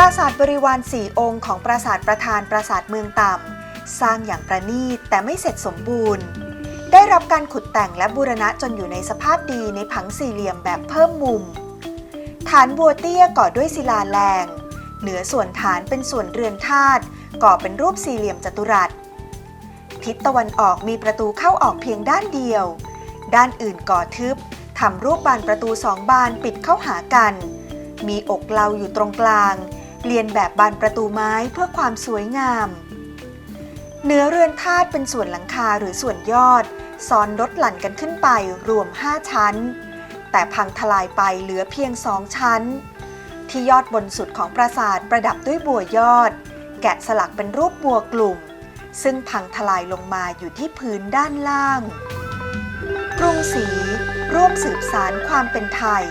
ราสาทบริวารสี่องค์ของปราสาทประธานปราสาทเมืองต่ำ สร้างอย่างประณีตแต่ไม่เสร็จสมบูรณ์ ได้รับการขุดแต่งและบูรณะจนอยู่ในสภาพดีในผังสี่เหลี่ยมแบบเพิ่มมุม ฐานบัวเตี้ยก่อด้วยศิลาแรง เหนือส่วนฐานเป็นส่วนเรือนธาตุก่อเป็นรูปสี่เหลี่ยมจัตุรัส ทิศตะวันออกมีประตูเข้าออกเพียงด้านเดียว ด้านอื่นก่อทึบทำรูปบานประตูสองบานปิดเข้าหากัน มีอกเหลาอยู่ตรงกลาง เรียนแบบบานประตูไม้เพื่อความสวยงาม เนื้อเรือนธาตุเป็นส่วนหลังคาหรือส่วนยอด ซ้อนลดหลั่นกันขึ้นไปรวม 5 ชั้น แต่พังทลายไปเหลือเพียงสองชั้น ที่ยอดบนสุดของปราสาทประดับด้วยบัวยอด แกะสลักเป็นรูปบัวกลุ่ม ซึ่งพังทลายลงมาอยู่ที่พื้นด้านล่าง กรุงศรีร่วมสืบสารความเป็นไทย